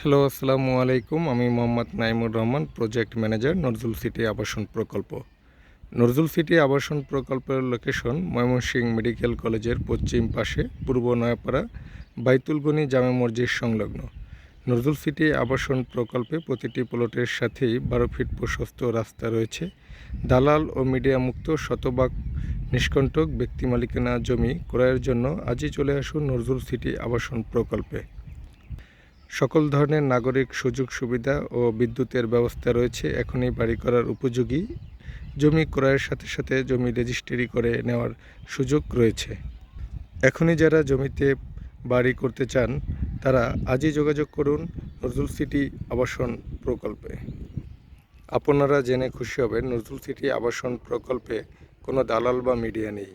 Hello, আসসালামু আলাইকুম। আমি Mohammad Naimur Rahman, project manager, Nazrul city আবাসন প্রকল্প। নজরুল সিটি আবাসন প্রকল্পের লোকেশন ময়মনসিংহ মেডিকেল কলেজের পশ্চিম পাশে পূর্ব নয়াপাড়া বাইতুলগনি জামে মসজিদ সংলগ্ন। নজরুল সিটি আবাসন প্রকল্পে প্রতিটি প্লটের সাথেই বারো ফিট প্রশস্ত রাস্তা রয়েছে। দালাল ও মিডিয়া মুক্ত, শতভাগ নিষ্কণ্টক ব্যক্তি মালিকানা জমি ক্রয়ের জন্য আজই চলে আসুন নজরুল সিটি আবাসন প্রকল্পে। সকল ধরনের নাগরিক সুযোগ, সুবিধা ও বিদ্যুতের ব্যবস্থা রয়েছে। এখনই বাড়ি করার উপযোগী জমি ক্রয়ের সাথে সাথে জমি রেজিস্ট্রি করে নেওয়ার সুযোগ রয়েছে। এখনই যারা জমিতে বাড়ি করতে চান, তারা আজই যোগাযোগ করুন নজরুল সিটি আবাসন প্রকল্পে। আপনারা জেনে খুশি হবেন, নজরুল সিটি আবাসন প্রকল্পে কোনো দালাল বা মিডিয়া নেই।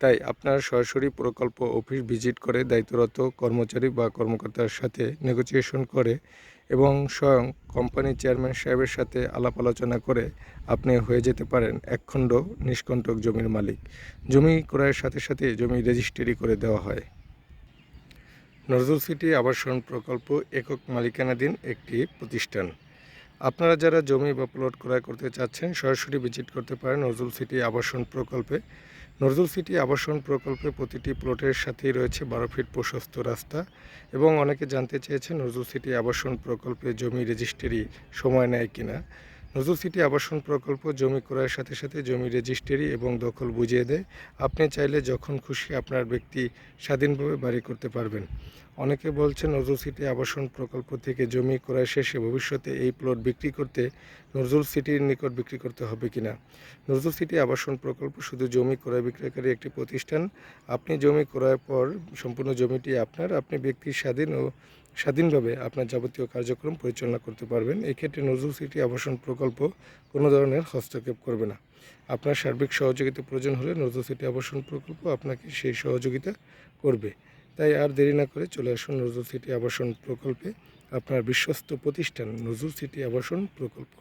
তাই আপনার সরাসরি প্রকল্প অফিস ভিজিট করে দায়িত্বরত কর্মচারী বা কর্মকর্তার সাথে নেগোসিয়েশন করে এবং স্বয়ং কোম্পানির চেয়ারম্যান সাহেবের সাথে আলাপ আলোচনা করে আপনি হয়ে যেতে পারেন একখণ্ড নিষ্কণ্টক জমির মালিক। জমি ক্রয়ের সাথে সাথে জমি রেজিস্ট্রি করে দেওয়া হয়। নজরুল সিটি আবাসন প্রকল্প একক মালিকানাধীন একটি প্রতিষ্ঠান। আপনারা যারা জমি বা প্লট ক্রয় করতে চাচ্ছেন, সরাসরি ভিজিট করতে পারেন নজরুল সিটি আবাসন প্রকল্পে। নজরুল সিটি আবাসন প্রকল্পে প্রতিটি প্লটের সাথেই রয়েছে বারো ফিট প্রশস্ত রাস্তা এবং অনেকে জানতে চেয়েছে নজরুল সিটি আবাসন প্রকল্পে জমি রেজিস্ট্রি সময় নেয় কিনা। নজরুল সিটি আবাসন প্রকল্প জমি করার সাথে সাথে জমি রেজিস্ট্রি এবং দখল বুঝিয়ে দেয়। আপনি চাইলে যখন খুশি আপনার ব্যক্তি স্বাধীনভাবে বাড়ি করতে পারবেন। অনেকে বলছেন নজরুল সিটি আবাসন প্রকল্প থেকে জমি ক্রয় শেষে ভবিষ্যতে এই প্লট বিক্রি করতে নজরুল সিটির নিকট বিক্রি করতে হবে কিনা? নজরুল সিটি আবাসন প্রকল্প শুধু জমি ক্রয় বিক্রয়কারী একটি প্রতিষ্ঠান। আপনি জমি ক্রয়ের পর সম্পূর্ণ জমিটি আপনার, আপনি ব্যক্তির স্বাধীন ও স্বাধীনভাবে আপনার যাবতীয় কার্যক্রম পরিচালনা করতে পারবেন। এক্ষেত্রে নজরুল সিটি আবাসন প্রকল্প কোনো ধরনের হস্তক্ষেপ করবে না। আপনার সার্বিক সহযোগিতা প্রয়োজন হলে নজরুল সিটি আবাসন প্রকল্প আপনাকে সেই সহযোগিতা করবে। তাই আর দেরি না করে চলে আসুন নজরুল সিটি আবাসন প্রকল্পে, আপনার বিশ্বস্ত প্রতিষ্ঠান নজরুল সিটি আবাসন প্রকল্প।